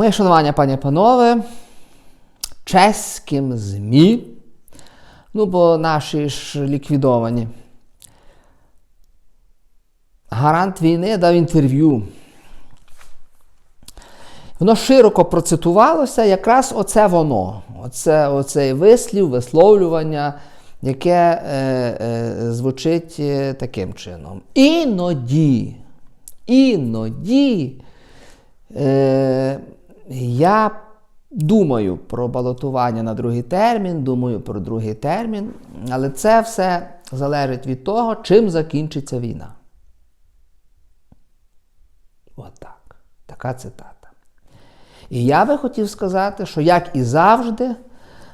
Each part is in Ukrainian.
Моє шанування, пані і панове, чеським ЗМІ, ну, бо наші ж ліквідовані. Гарант війни дав інтерв'ю. Воно широко процитувалося, якраз оце воно, оце, оцей вислів, висловлювання, яке е, е, звучить е, таким чином. Іноді, іноді е, я думаю про балотування на другий термін, думаю про другий термін, але це все залежить від того, чим закінчиться війна. Отак. Така цитата. І я би хотів сказати, що, як і завжди,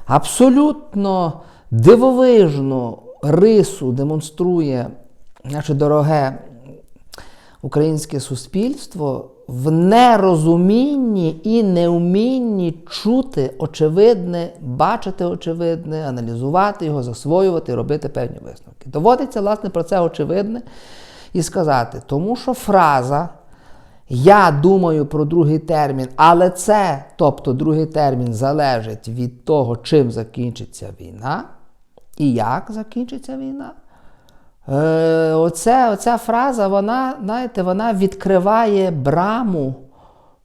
абсолютно дивовижну рису демонструє наше дороге українське суспільство в нерозумінні і неумінні чути очевидне, бачити очевидне, аналізувати його, засвоювати, робити певні висновки. Доводиться, власне, про це очевидне і сказати, тому що фраза. Я думаю про другий термін, але це, тобто другий термін, залежить від того, чим закінчиться війна і як закінчиться війна. Е, оце, Оця фраза, вона, знаєте, вона відкриває браму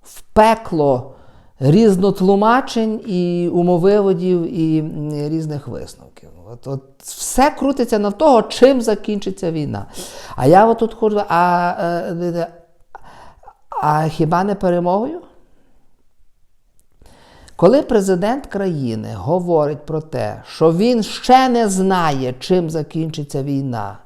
в пекло різнотлумачень і умовиводів і різних висновків. От, от Все крутиться на того, чим закінчиться війна. А я отут ходжу. а, е, а хіба не перемогою? Коли президент країни говорить про те, що він ще не знає, чим закінчиться війна,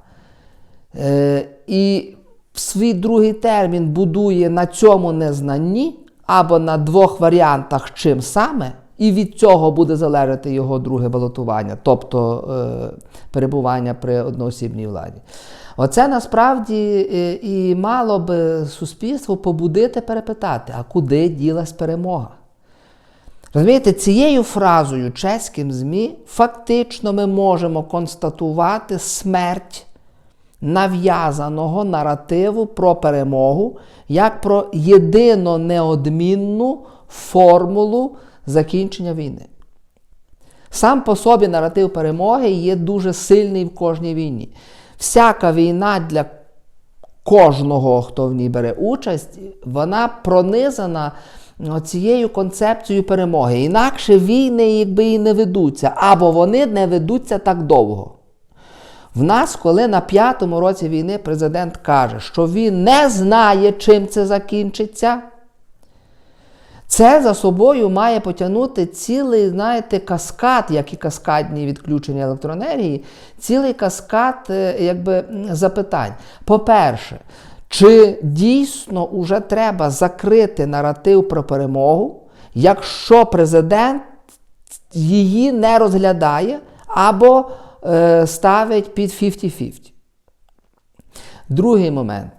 і свій другий термін будує на цьому незнанні або на двох варіантах, чим саме, і від цього буде залежати його друге балотування, тобто е, перебування при одноосібній владі. Оце насправді е, і мало би суспільство побудити перепитати, а куди ділась перемога? Розумієте, цією фразою чеським ЗМІ фактично ми можемо констатувати смерть нав'язаного наративу про перемогу як про єдино неодмінну формулу закінчення війни. Сам по собі наратив перемоги є дуже сильний в кожній війні всяка війна для кожного, хто в ній бере участь, вона пронизана цією концепцією перемоги. Інакше війни якби і не ведуться, або вони не ведуться так довго. В нас, коли на п'ятому році війни президент каже, що він не знає, чим це закінчиться. Це за собою має потягнути цілий, знаєте, каскад, як і каскадні відключення електроенергії, цілий каскад е, якби, запитань. По-перше, чи дійсно вже треба закрити наратив про перемогу, якщо президент її не розглядає або ставить під 50-50? Другий момент.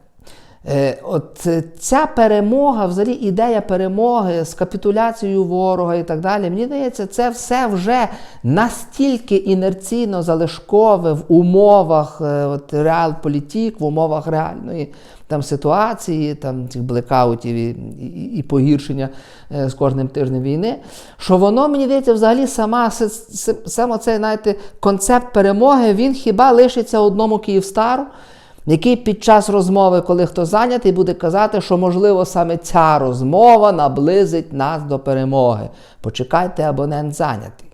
Е, от Ця перемога, взагалі ідея перемоги з капітуляцією ворога і так далі, мені здається, це все вже настільки інерційно залишкове в умовах е, от, реал-політік, в умовах реальної там, ситуації, там, цих блекаутів і, і, і погіршення е, з кожним тижнем війни, що воно, мені здається, взагалі сама, саме цей знаєте, концепт перемоги, він хіба лишиться одному Київстару, який під час розмови, коли хто зайнятий, буде казати, що, можливо, саме ця розмова наблизить нас до перемоги. Почекайте, абонент зайнятий.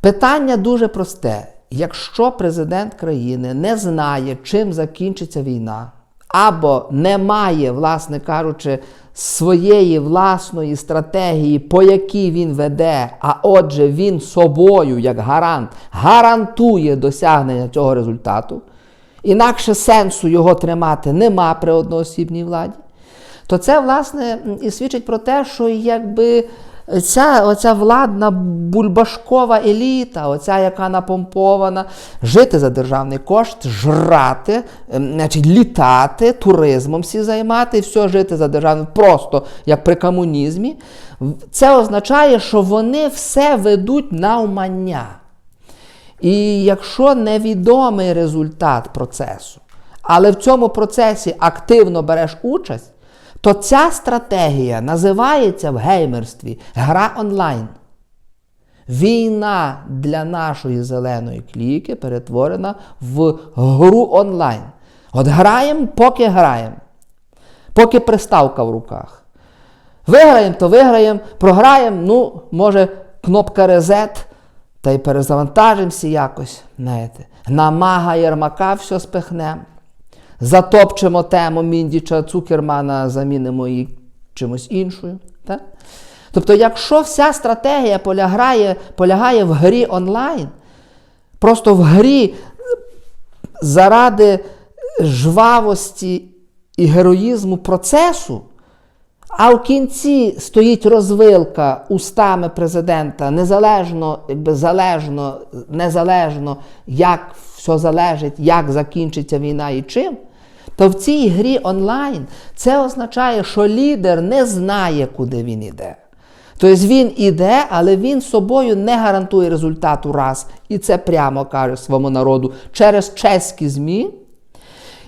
Питання дуже просте. Якщо президент країни не знає, чим закінчиться війна, або не має, власне кажучи, своєї власної стратегії, по якій він веде, а отже, він собою, як гарант, гарантує досягнення цього результату, інакше сенсу його тримати нема при одноосібній владі, то це, власне, і свідчить про те, що якби. Ця оця владна бульбашкова еліта, оця, яка напомпована, жити за державний кошт, жрати, ем, значить, літати, туризмом всі займати, все жити за державний, просто як при комунізмі, це означає, що вони все ведуть на умання. І якщо невідомий результат процесу, але в цьому процесі активно береш участь, то ця стратегія називається в геймерстві гра онлайн. Війна для нашої зеленої кліки перетворена в гру онлайн. От граємо, поки граємо, поки приставка в руках. Виграємо, то виграємо, програємо, ну, може, кнопка резет, та й перезавантажимося якось. знаєте. На Єрмака все спихнемо. Затопчемо тему Міндіча Цукермана, замінимо її чимось іншою. Так? Тобто, якщо вся стратегія полягає, полягає в грі онлайн, просто в грі заради жвавості і героїзму процесу, а в кінці стоїть розвилка устами президента, незалежно, якби залежно, незалежно, як все залежить, як закінчиться війна і чим, то в цій грі онлайн це означає, що лідер не знає, куди він іде. Тобто він іде, але він собою не гарантує результату раз. І це прямо каже своєму народу через чеські ЗМІ.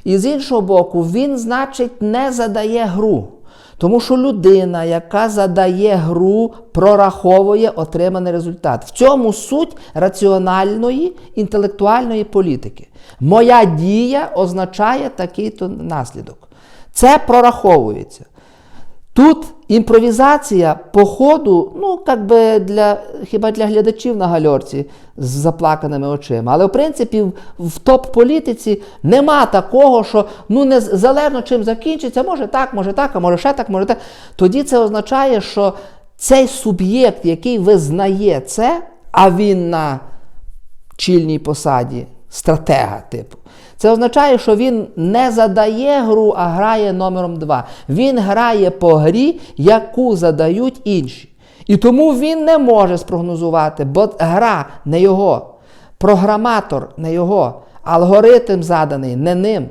І з іншого боку, він, значить, не задає гру. Тому що людина, яка задає гру, прораховує отриманий результат. В цьому суть раціональної інтелектуальної політики. Моя дія означає такий-то наслідок. Це прораховується. Тут імпровізація по ходу, ну, як би для, хіба для глядачів на гальорці з заплаканими очима. Але в принципі в, топ-політиці нема такого, що ну, незалежно чим закінчиться, може так, може так, а може ще так, може так. Тоді це означає, що цей суб'єкт, який визнає це, а він на чільній посаді стратега типу. Це означає, що він не задає гру, а грає номером 2. Він грає по грі, яку задають інші. І тому він не може спрогнозувати, бо гра не його, програматор не його, алгоритм заданий не ним.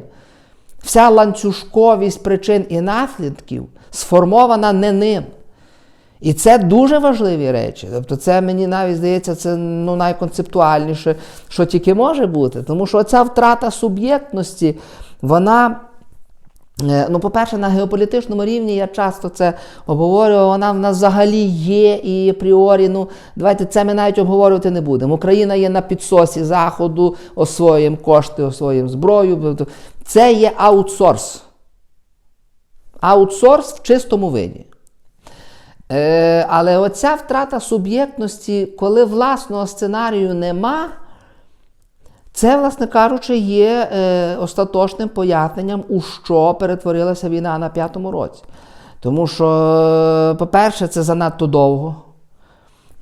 Вся ланцюжковість причин і наслідків сформована не ним. І це дуже важливі речі. Тобто, це мені навіть здається, це ну, найконцептуальніше, що тільки може бути. Тому що ця втрата суб'єктності, вона. Ну, по-перше, на геополітичному рівні я часто це обговорював, вона в нас взагалі є і апріорі. Ну, давайте це ми навіть обговорювати не будемо. Україна є на підсосі Заходу, освоїмо кошти, освоїмо зброю. Це є аутсорс. Аутсорс в чистому виді. Е, але оця втрата суб'єктності, коли власного сценарію нема, це, власне кажучи, є е, остаточним поясненням, у що перетворилася війна на п'ятому році. Тому що, по-перше, це занадто довго.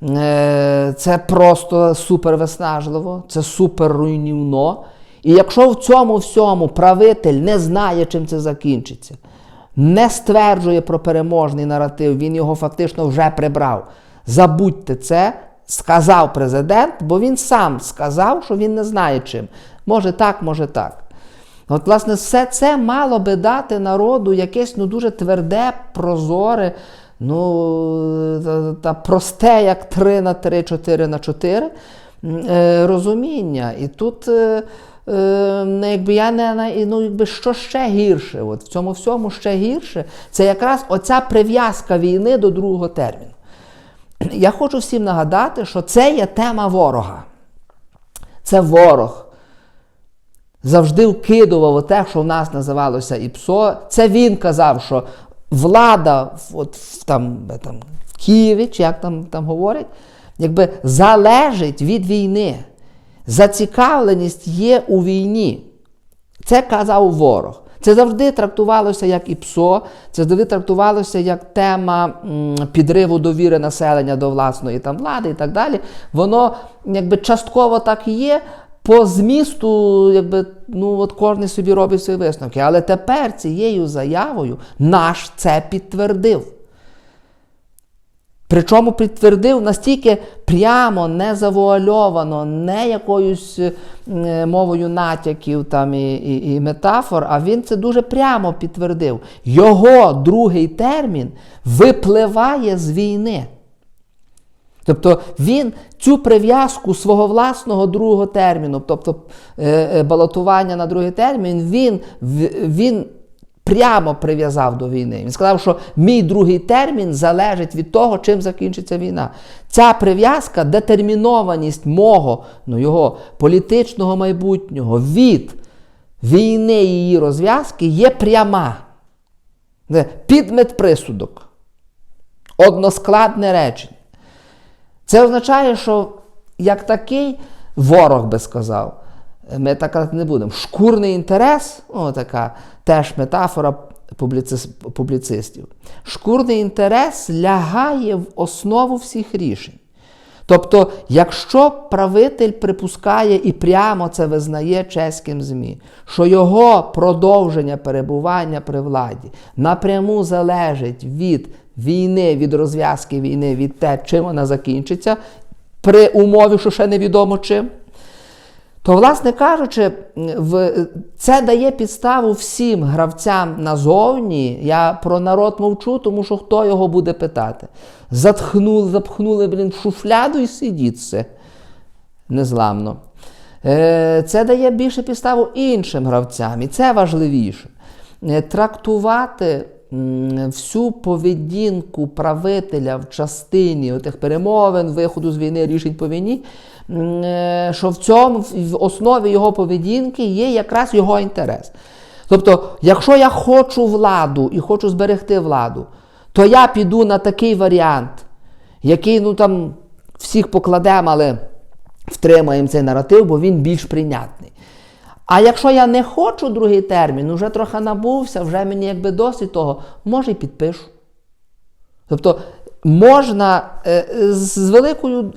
Е, це просто супер виснажливо, це супер руйнівно. І якщо в цьому всьому правитель не знає, чим це закінчиться, не стверджує про переможний наратив, він його фактично вже прибрав. Забудьте це, сказав президент, бо він сам сказав, що він не знає чим. Може так, може так. От, власне, все це мало би дати народу якесь ну, дуже тверде, прозоре, ну, та, просте, як 3 на 3, 4 на 4 е, розуміння. І тут. Е, е, якби я не ну, якби що ще гірше, от в цьому всьому ще гірше, це якраз оця прив'язка війни до другого терміну. Я хочу всім нагадати, що це є тема ворога. Це ворог. Завжди вкидував те, що в нас називалося ІПСО. Це він казав, що влада от, там, там, в Києві, чи як там, там говорять, якби залежить від війни. Зацікавленість є у війні. Це казав ворог. Це завжди трактувалося як і ПСО, це завжди трактувалося як тема підриву довіри населення до власної там влади і так далі. Воно якби частково так і є. По змісту, якби, ну от кожен собі робить свої висновки. Але тепер цією заявою наш це підтвердив. Причому підтвердив настільки прямо, не завуальовано, не якоюсь е, мовою натяків там і, і, і метафор, а він це дуже прямо підтвердив. Його другий термін випливає з війни. Тобто він цю прив'язку свого власного другого терміну, тобто е, е, балотування на другий термін, він, він прямо прив'язав до війни. Він сказав, що мій другий термін залежить від того, чим закінчиться війна. Ця прив'язка, детермінованість мого, ну його політичного майбутнього від війни і її розв'язки є пряма. Це Підмет присудок. Односкладне речення. Це означає, що як такий ворог би сказав, ми так не будемо. Шкурний інтерес, о, така теж метафора публіцис- публіцистів. Шкурний інтерес лягає в основу всіх рішень. Тобто, якщо правитель припускає і прямо це визнає чеським ЗМІ, що його продовження перебування при владі напряму залежить від війни, від розв'язки війни, від те, чим вона закінчиться, при умові, що ще невідомо чим, то, власне кажучи, це дає підставу всім гравцям назовні. Я про народ мовчу, тому що хто його буде питати? Затхнули, запхнули блін, шуфляду і сидіть це незламно. Е, Це дає більше підставу іншим гравцям, і це важливіше. Е, Трактувати всю поведінку правителя в частині тих перемовин, виходу з війни, рішень по війні, е, що в цьому в основі його поведінки є якраз його інтерес. Тобто, якщо я хочу владу і хочу зберегти владу, то я піду на такий варіант, який ну там всіх покладемо, але втримаємо цей наратив, бо він більш прийнятний. А якщо я не хочу другий термін, вже трохи набувся, вже мені якби досить того, може і підпишу. Тобто можна е, з великою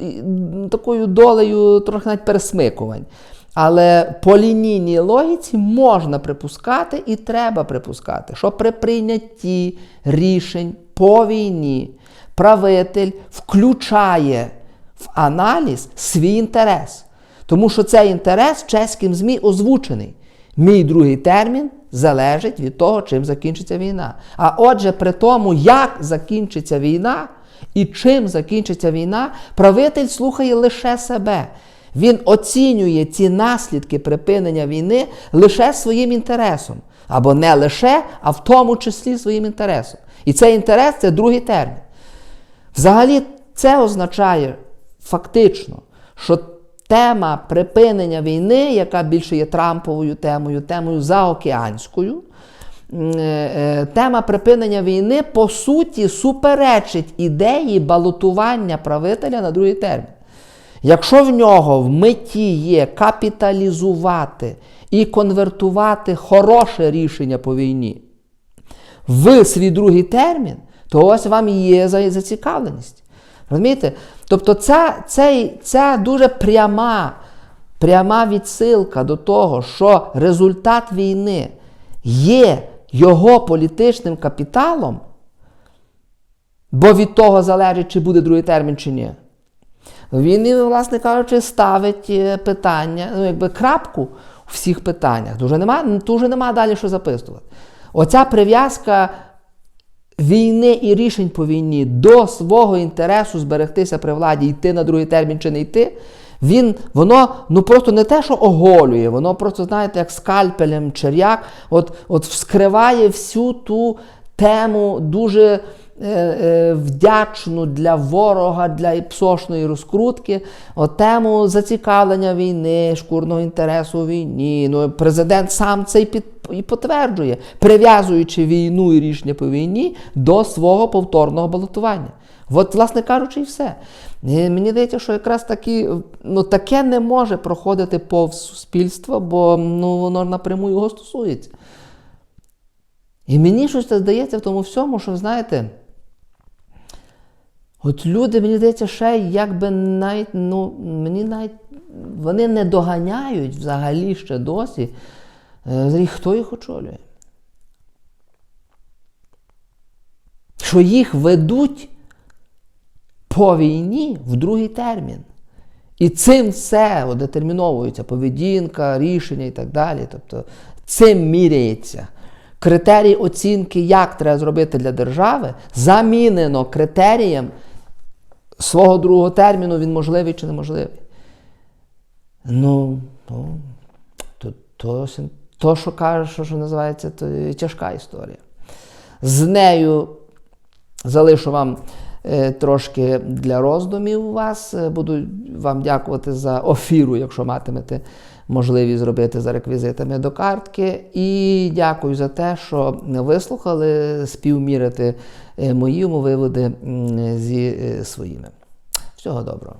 такою долею трохи навіть пересмикувань. Але по лінійній логіці можна припускати і треба припускати, що при прийнятті рішень по війні правитель включає в аналіз свій інтерес. Тому що цей інтерес чеським ЗМІ озвучений. Мій другий термін залежить від того, чим закінчиться війна. А отже, при тому, як закінчиться війна і чим закінчиться війна, правитель слухає лише себе. Він оцінює ці наслідки припинення війни лише своїм інтересом. Або не лише, а в тому числі своїм інтересом. І цей інтерес це другий термін. Взагалі, це означає фактично, що тема припинення війни, яка більше є Трамповою темою, темою заокеанською, е, тема припинення війни по суті суперечить ідеї балотування правителя на другий термін. Якщо в нього в меті є капіталізувати і конвертувати хороше рішення по війні в свій другий термін, то ось вам є зацікавленість. Розумієте? Тобто ця, цей, ця дуже пряма, пряма відсилка до того, що результат війни є його політичним капіталом, бо від того залежить, чи буде другий термін, чи ні. Він, власне кажучи, ставить е, питання, ну, якби крапку у всіх питаннях. Дуже нема, дуже нема далі що записувати. Оця прив'язка війни і рішень по війні до свого інтересу зберегтися при владі, йти на другий термін чи не йти, він, воно ну просто не те, що оголює, воно просто, знаєте, як скальпелем черяк, от, от вскриває всю ту тему дуже вдячну для ворога, для іпсошної розкрутки, от тему зацікавлення війни, шкурного інтересу у війні. Ну, президент сам це і під і потверджує, прив'язуючи війну і рішення по війні до свого повторного балотування. От, власне кажучи, і все. І мені здається, що якраз такі, ну, таке не може проходити повз суспільство, бо ну, воно напряму його стосується. І мені щось здається в тому всьому, що, знаєте, от люди, мені здається, ще якби навіть, ну, мені навіть вони не доганяють взагалі ще досі. Е, хто їх очолює? Що їх ведуть по війні в другий термін. І цим все детерміновується поведінка, рішення і так далі. Тобто цим міряється. Критерій оцінки, як треба зробити для держави, замінено критерієм свого другого терміну, він можливий чи неможливий. Ну, ну то, то, то, що каже, що, що називається, то тяжка історія. З нею залишу вам е, трошки для роздумів у вас. Е, Буду вам дякувати за офіру, якщо матимете можливість зробити за реквізитами до картки. І дякую за те, що вислухали, співмірити мої умови виводи зі е, своїми. Всього доброго.